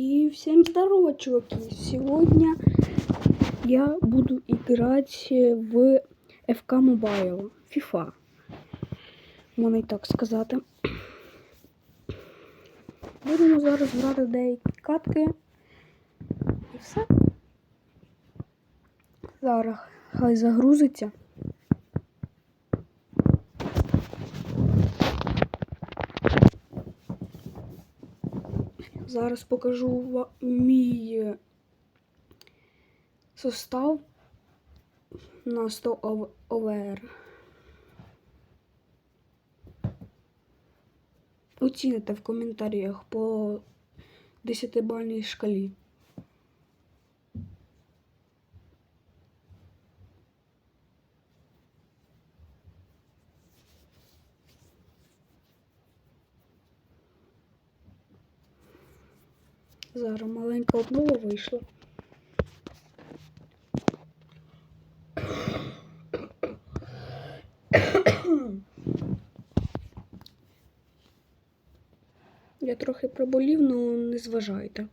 И всем здорово, чуваки! Сегодня я буду играть в FK Mobile, FIFA. Можна і так сказати. Будемо зараз грати деякі катки. І все. Зараз хай загрузиться. Зараз покажу мій е, состав на 100 ОВ- ОВР. Оціните в коментарях по 10-бальній шкалі. Зараз маленька обнова вийшла. Я трохи проболів, але не зважайте.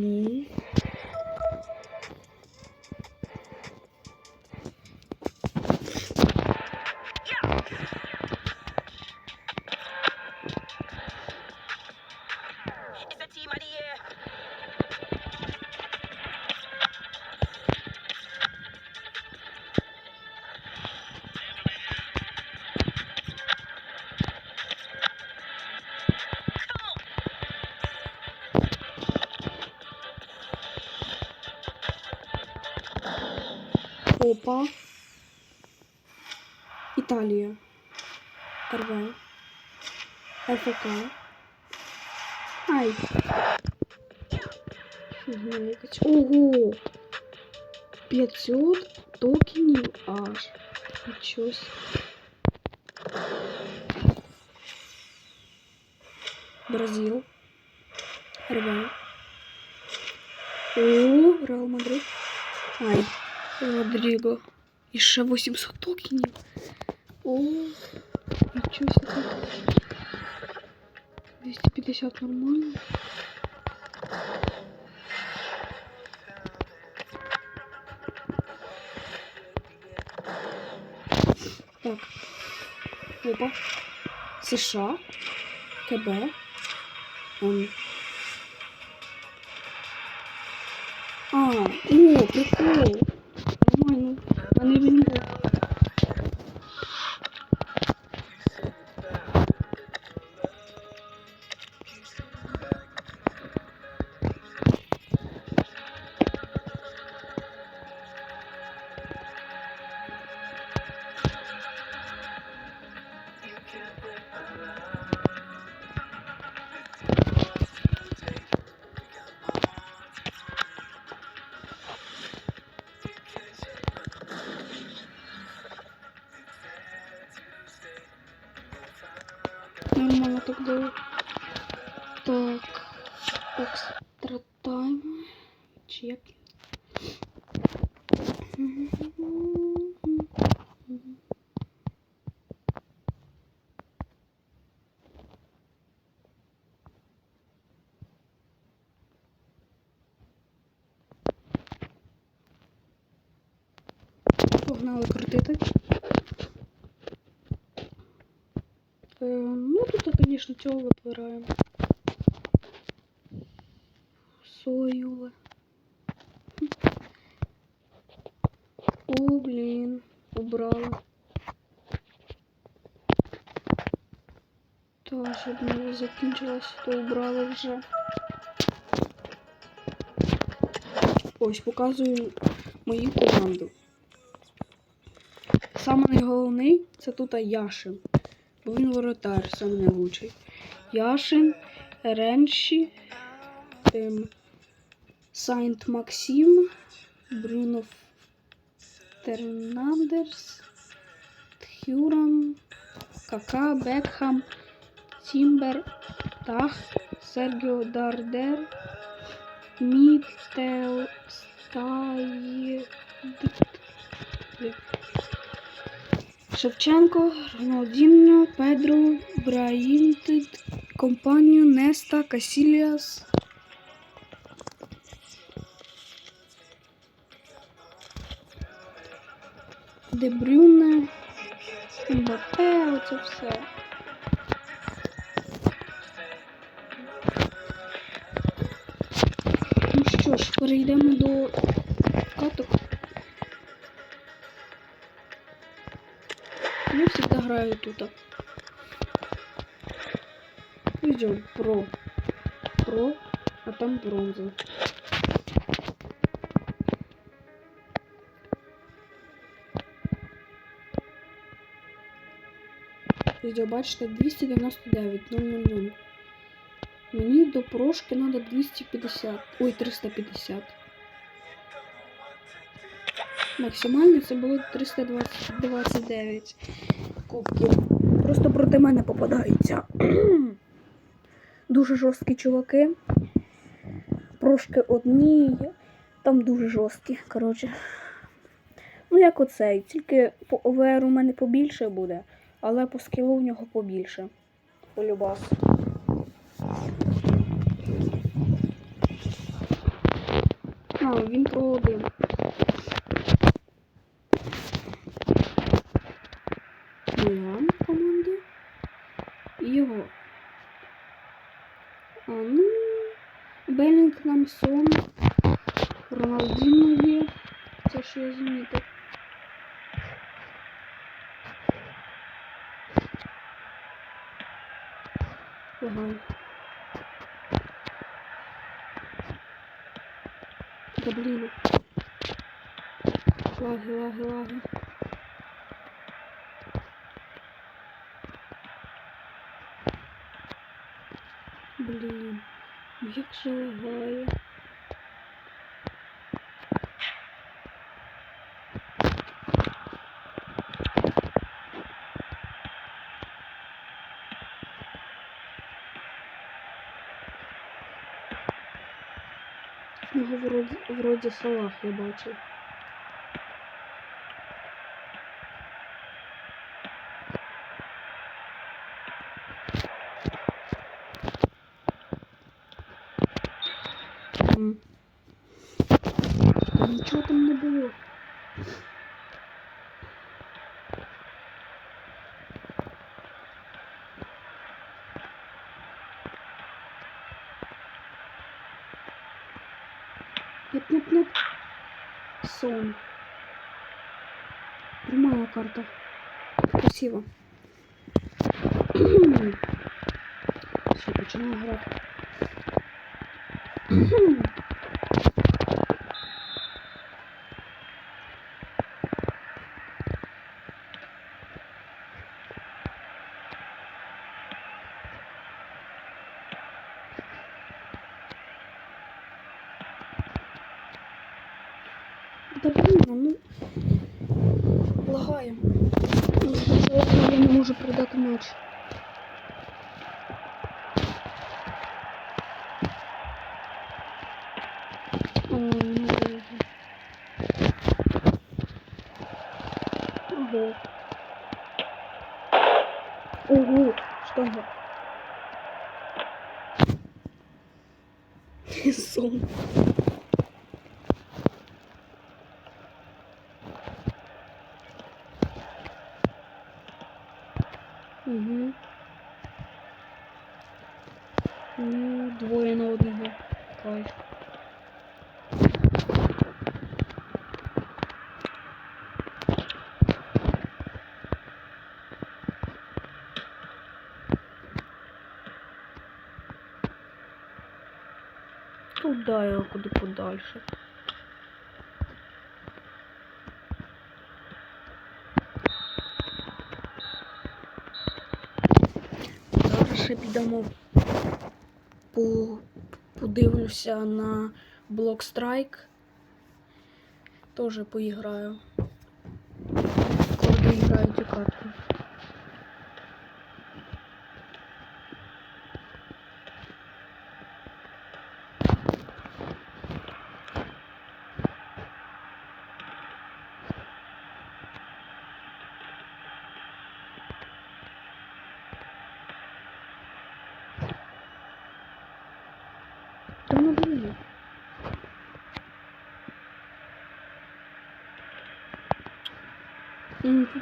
Ну. Опа. Італія. РВ. ФК. Ай. Фігня якась. Ого. 500 токенів аж. Нічось. Бразил. РВ. О, Реал Мадрид. Ай. Родріго. І ще 800 токенів. О, нічого себе. 250 нормально. Так. Опа. США. КБ. М. А, о, прикол. Погнали крутити. Е, ну, тут, звісно, цього вибираємо. Союле. О, блін, убрали. Закінчилось, то убрали вже. Ось показую мою команду. Саме найголовний це тут Яшин. Бо він воротар, саме найкращий. Яшин, Ренші, ем, Сайнт Максим, Брюно Фернандерс, Тхюран, Кака, Бекхам, Тімбер, Тах, Сергіо Дардер, Мітел, Стаї, Шевченко, Роналдіньо, Педро, Браїнтид, компанію Неста, Касіліас. Дебрюне, Мбапе, оце все. Ж, перейдемо до каток. Я всегда граю тут. Идем про. Про, а там бронза. Відео бачите 299 000. Мені до прошки треба 250. Ой, 350. Максимально це було 329 кубків. Просто проти мене попадаються. дуже жорсткі чуваки. Прошки одні, там дуже жорсткі, коротше. Ну, як оцей, тільки по ОВР у мене побільше буде, але по скілу в нього побільше. Полюбас. А, він про один. Моя команда. І його. А, ну, Белінгхам, Сон, Роналдіно Лаги, лаги, лаги. Блін, як же лагає. В нього вроді, вроді салах я бачив. Красиво. Все, починаю грати. Сон. Угу. Ну, двоє на одного. Кайф. відкидаю його куди подальше. Зараз ще підемо по подивлюся на Блок Страйк. Теж поіграю. Коли грають у карту.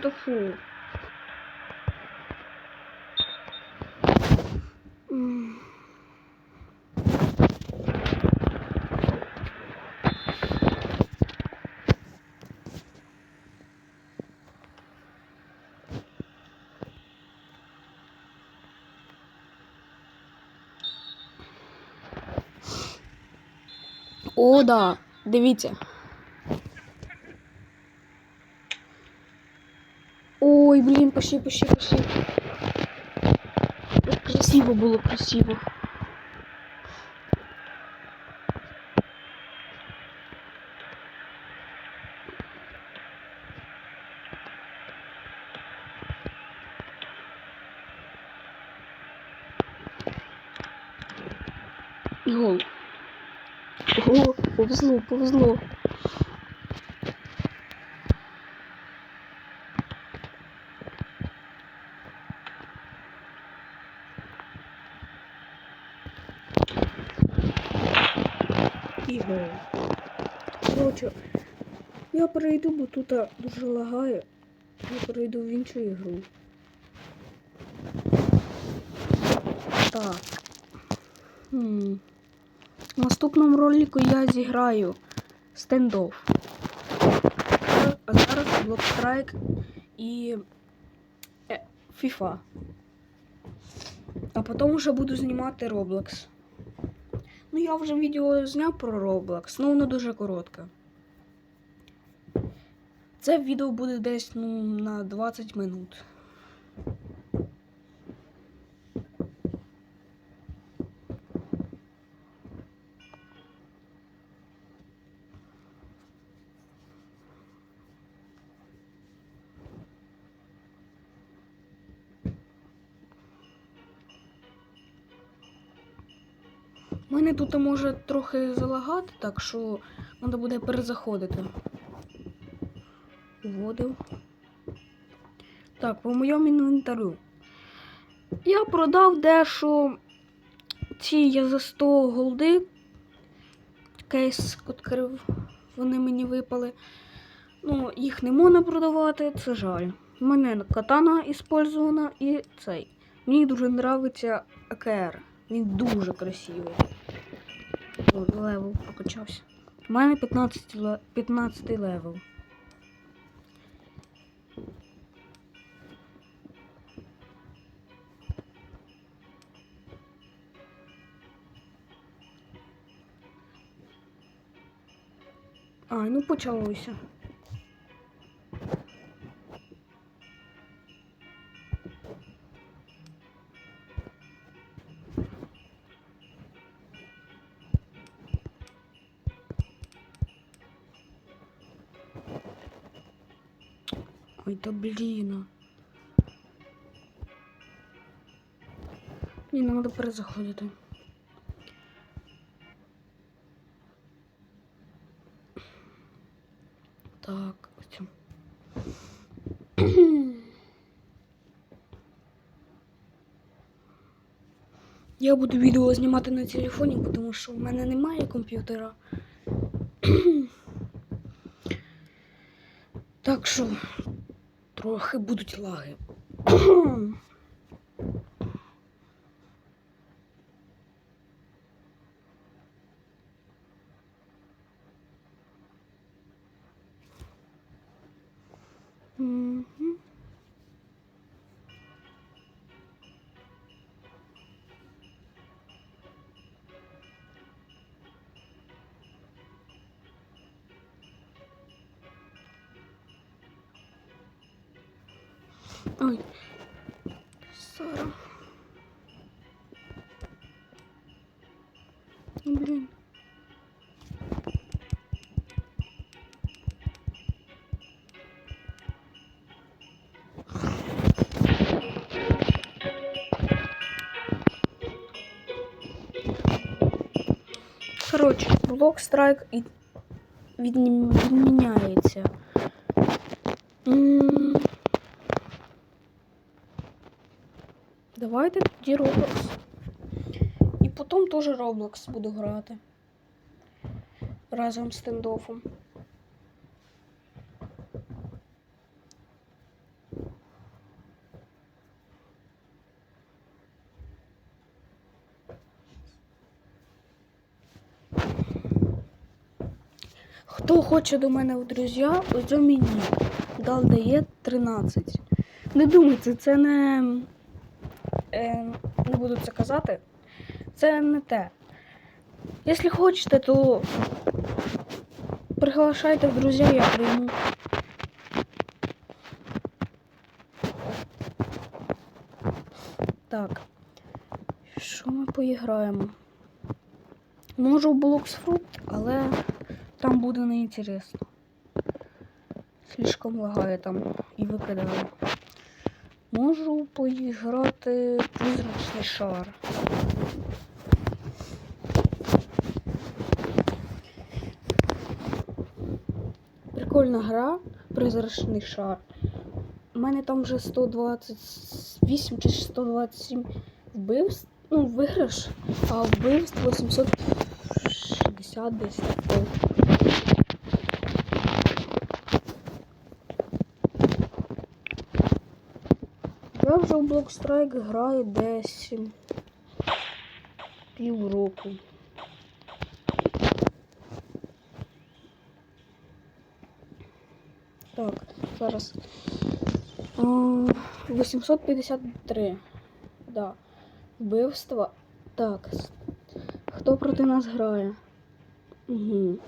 Тут фу. О, да. Дивіться. Ой, блін, пошли, пошли, пошли. Красиво було, красиво. Гол. О, повезло, повезло. Коротше, я перейду, бо тут дуже лагає. Я перейду в іншу ігру. Так. Хм. В наступному ролику я зіграю стендофф. А зараз Block Strike і е, FIFA. А потім вже буду знімати Roblox. Ну, я вже відео зняв про Roblox, ну воно дуже коротке. Це відео буде десь ну, на 20 минут. У мене тут може трохи залагати, так що треба буде перезаходити. Вводив. Так, по моєму інвентарю. Я продав дещо. Ці я за 100 голди. Кейс відкрив. Вони мені випали. Ну, їх не можна продавати, це жаль. У мене катана іспользована і цей. Мені дуже подобається АКР. Він дуже красивий. О, левел прокачався. У мене 15, ле- 15 левел. А, ну почалося. Ой, та блін. Ні, нам треба перезаходити. Так, ось. цю. Я буду відео знімати на телефоні, тому що в мене немає комп'ютера. Так що трохи будуть лаги. Ой. Сара. Блин. Короче, блок страйк и відміняється. Давайте тоді Roblox. І потім теж Roblox буду грати. Разом з стендофом. Хто хоче до мене в друзі, ось мені. Дал дає 13. Не думайте, це не. Е, не буду це казати. Це не те. Якщо хочете, то приглашайте в друзі, я прийму. Так. Що ми поіграємо? Можу в Блоксфрукт, але там буде неінтересно. Слишком лагає там і викидає. Можу поіграти в призрачний шар. Прикольна гра, призрачний шар. У мене там вже 128 чи 127 вбивств. Ну, виграш, а вбивств 860 десь. В Blockstrike граю десь півроку. Так, зараз. 853. Да. Вбивства. Так. Хто проти нас грає? Угу.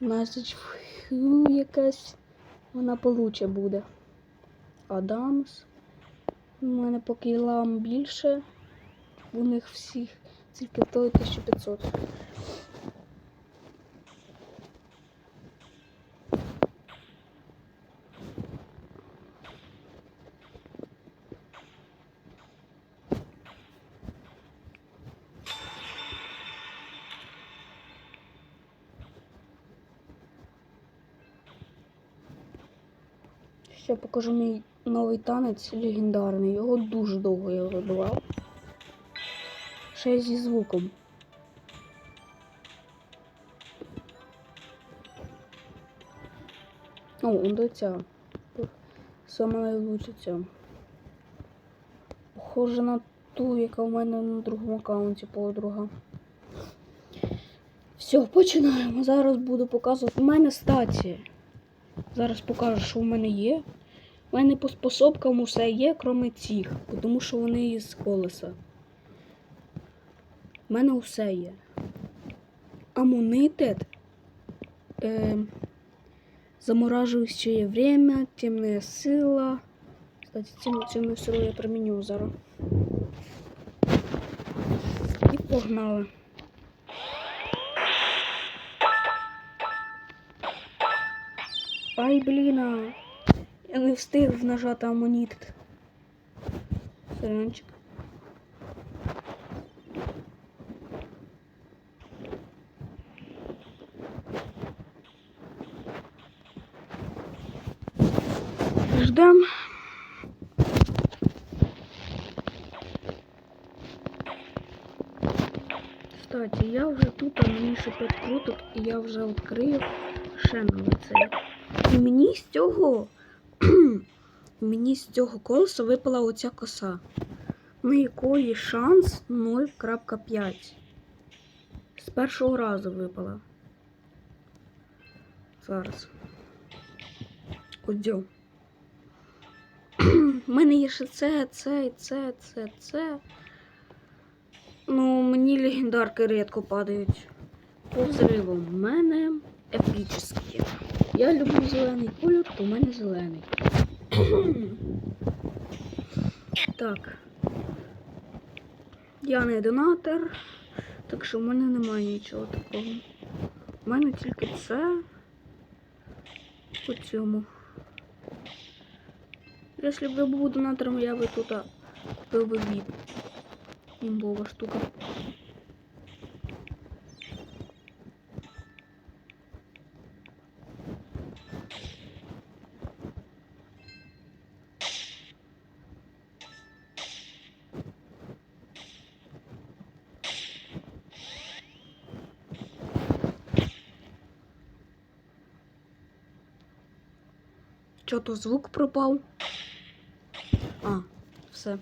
Меседж якась. Вона получе буде. Адамс. У мене по кілам більше. У них всіх тільки той 1500. Ще покажу мій новий танець легендарний. Його дуже довго я вибивав. Ще зі звуком. О, он до ця. Саме найлучше ця. Похоже на ту, яка в мене на другому аккаунті подруга. Все, починаємо. Зараз буду показувати. У мене статі. Зараз покажу, що в мене є. У мене по способкам усе є, крім цих, тому що вони із колеса. У мене усе є. Амунитет. Е, заморажуючее время, темная сила. Кстати, тем, темную силу я применю зараз. І погнали. Ай, блін. Я не встиг нажати амонітет. Сорянчик. Ждем. Кстати, я вже тут, а мені ще 5 круток, і я вже відкрив ще новий цей. І мені з цього мені з цього колеса випала оця коса, на якої шанс 0.5. З першого разу випала. Зараз. Одьо. У мене є ще це, це, це, це, це. Ну, мені легендарки рідко падають. По взривам. У мене епічні. Я люблю зелений кольор, то в мене зелений. Так. Я не донатор. Так що в мене немає нічого такого. У мене тільки це по цьому. Якщо б я був донатором, я би тут купив би віп. Імбова штука. Чо то звук пропав? А, все.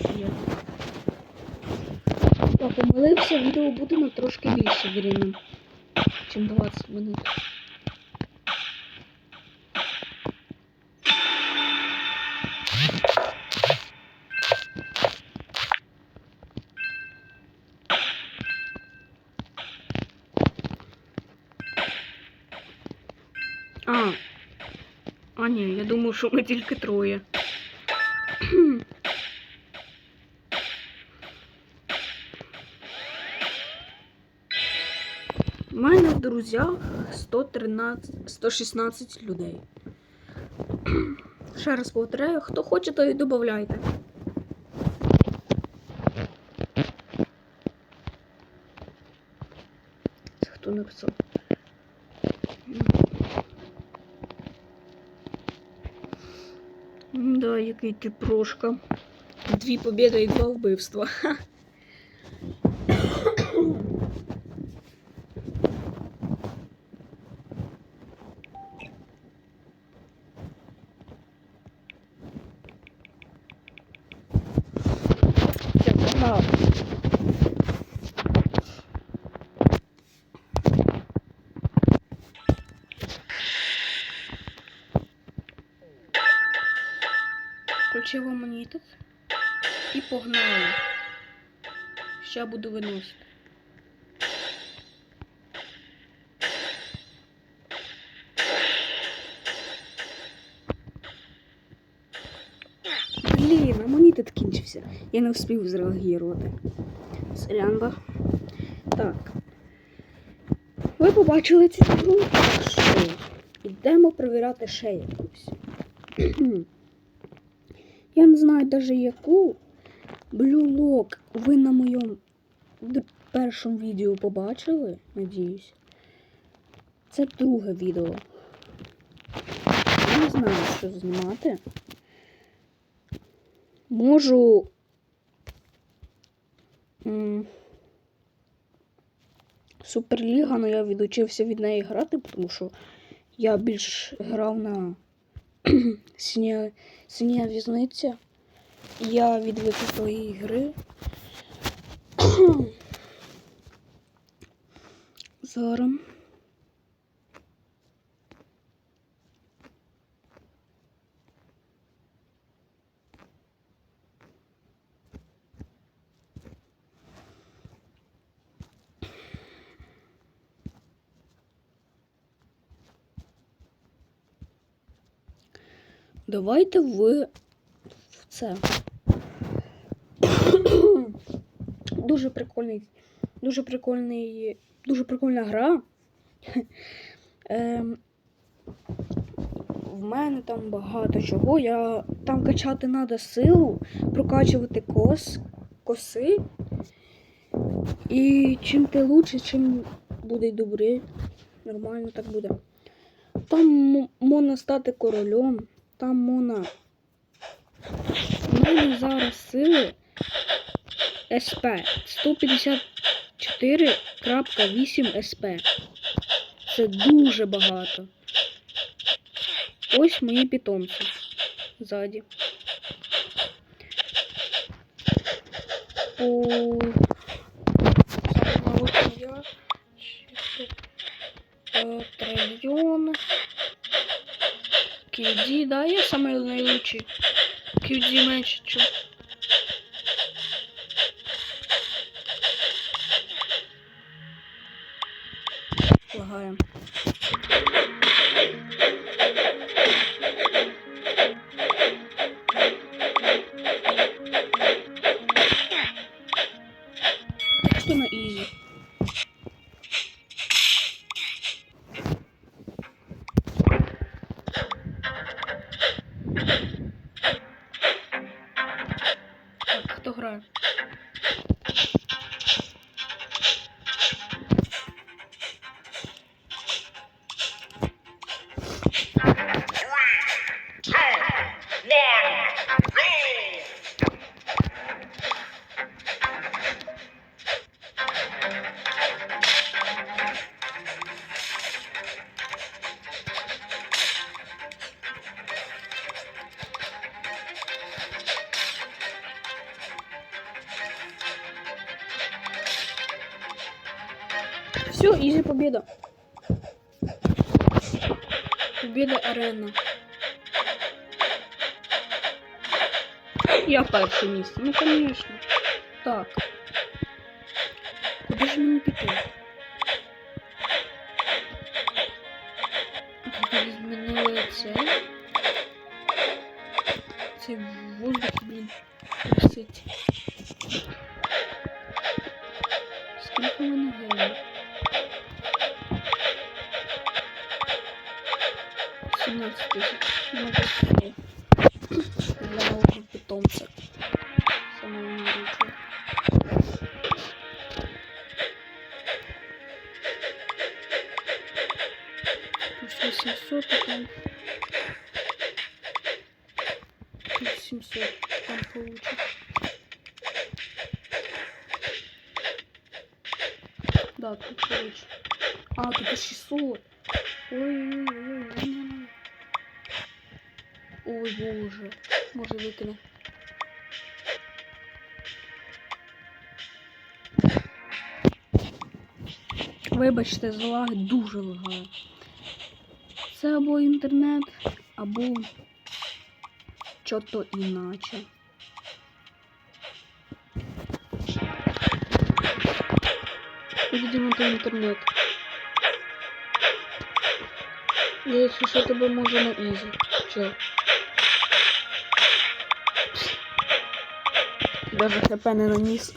Є. Я помилився, відео буде на трошки більше времени, чим 20 минут. Що ми тільки троє. У мене в друзях 113, 116 людей. Ще раз повторяю, хто хоче, то і додавайте. Це хто написав? Да, який ти прошка. Дві побіди і два вбивства. Ха. Все, погнали. Включила монітор і погнали. Ще буду виносити. Блін, а монітор кінчився. Я не встиг зреагувати. Сорянба. Так. Ви побачили цю гру? Що? Йдемо перевіряти ще якусь. Я не знаю даже яку. Lock ви на моєму першому відео побачили, надіюсь. Це друге відео. Я не знаю, що знімати. Можу. Суперліга, але я відучився від неї грати, тому що я більш грав на синя візниця. Я відвик від тої гри. Зараз. Давайте ви в це. Дуже прикольний. Дуже прикольний. Дуже прикольна гра. Ем, в мене там багато чого. Я, там качати треба силу, прокачувати кос, коси. І чим ти лучше, чим буде добре. Нормально так буде. Там можна стати королем, там можна. У мене зараз сили СП 154.8 СП. Це дуже багато. Ось мої питомці ззаді. О, Трильйон. QD, да, я самый наилучший. QD меньше, чем... হয় перше місце. Ну, конечно. Так. Куди ж мені піти? Тут змінили це. Це в воздухі, блін, висить. Ой, боже. Може викине. Вибачте, за лаги дуже лагає. Це або інтернет, або що-то іначе. Видимо, то інтернет. Я, якщо що, тебе може на ізі. Чел. Даже хп не наніс.